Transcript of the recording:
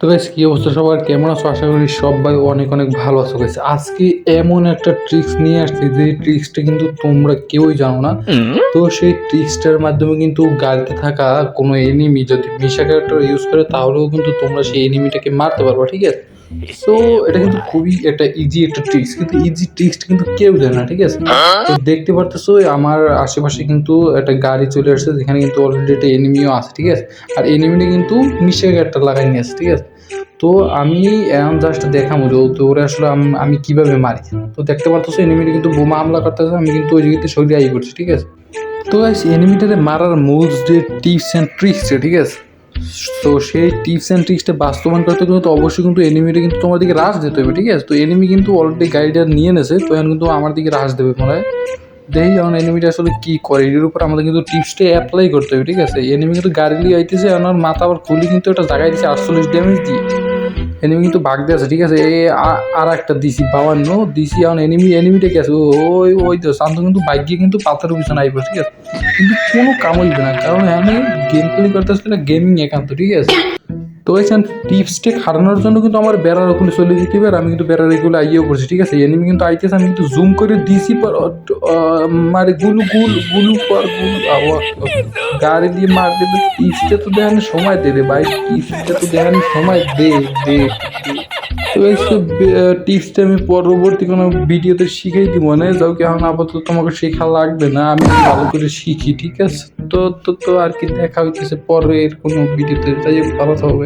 তো গাইস কি অবস্থা সবার? কেমন আছো? আশা করি সবাই অনেক অনেক ভালো আছো গাইস আজকে এমন একটা ট্রিক্স নিয়ে আসছি যে ট্রিক্সটা কিন্তু তোমরা কেউই জানো না। তো সেই ট্রিক্সটার মাধ্যমে কিন্তু গাড়িতে থাকা কোনো এনিমি যদি মিশা ক্যারেক্টার ইউজ করে তাহলেও কিন্তু তোমরা সেই এনিমিটাকে মারতে পারবা ঠিক আছে? তো এটা কিন্তু খুবই একটা ইজি একটা ট্রিক্স কিন্তু ইজি ট্রিক্সটা কিন্তু কেউ জানে না, ঠিক আছে? তো দেখতে পারতেছো আমার আশেপাশে কিন্তু একটা গাড়ি চলে আসছে, যেখানে কিন্তু অলরেডি একটা এনিমিও আছে, ঠিক আছে? আর এনিমিটা কিন্তু মিশে একটা লাগাই নিয়ে আসছে, ঠিক আছে? তো আমি এখন জাস্ট দেখাবো যে তো ওরা আসলে আমি কীভাবে মারি। তো দেখতে পারতেছো এনিমিটা কিন্তু বোমা হামলা করতেছে, আমি কিন্তু ওই জায়গাতে শরীরে আই করছি, ঠিক আছে? তো এনিমিটারে মারার মোলস যে টিপস অ্যান্ড ট্রিক্স ঠিক আছে? তো সেই টিপস অ্যান্ড ট্রিক্সটা বাস্তবায়ন করতে কিন্তু অবশ্যই কিন্তু এনিমিটা কিন্তু তোমার দিকে রাশ দিতে হবে, ঠিক আছে? তো এনিমি কিন্তু অলরেডি গাড়িটা নিয়ে নেছে, তো এখন কিন্তু আমার দিকে রাশ দেবে মনে হয়। দেখি এখন এনিমিটা আসলে কী করে এটির উপর আমাদের কিন্তু টিপসটা অ্যাপ্লাই করতে হবে, ঠিক আছে? এনিমি কিন্তু গাড়ি নিয়ে আইতেছে, এখন মাথা আবার খুলি কিন্তু একটা জায়গায় দিচ্ছে আটচল্লিশ ড্যামেজ দিয়ে। এনিমি কিন্তু বাগ দিয়ে আছে, ঠিক আছে? এ আর একটা দিছি বাবান্ন। দিছি এখন এনিমি এনিমিটা গেছে ওই ওই তো, শান্ত কিন্তু বাইক গিয়ে কিন্তু পাথরের পিছনে আইব, ঠিক আছে? কিন্তু কোনো কাম হইবে না, কারণ আমি গেম প্লে করতে আসলে গেমিং একান্ত, ঠিক আছে? তো এখান টিপসটেক হারানোর জন্য কিন্তু আমার বেড়ার ওগুলো চলে যেতে আর আমি কিন্তু বেড়ার এগুলো আইয়েও করছি ঠিক আছে এনিমি কিন্তু আইতেছে, আমি কিন্তু জুম করে দিছি, পর মারে গুলু, গুল, গুলু, পর, গুলু গাড়ি দিয়ে মার দেবে টিপসটা তো দেখানোর সময় দে রে ভাই টিপসটা তো দেখানোর সময় দে দে। তো টিপসটা আমি পরবর্তী কোনো ভিডিওতে শিখেই দিব না? যাও কি এখন আপাতত তোমাকে শেখা লাগবে না আমি ভালো করে শিখি ঠিক আছে? তো তো তো আর কি দেখা হইতেছে পরের কোনো ভিডিওতে যাই হোক, ভালো থাকো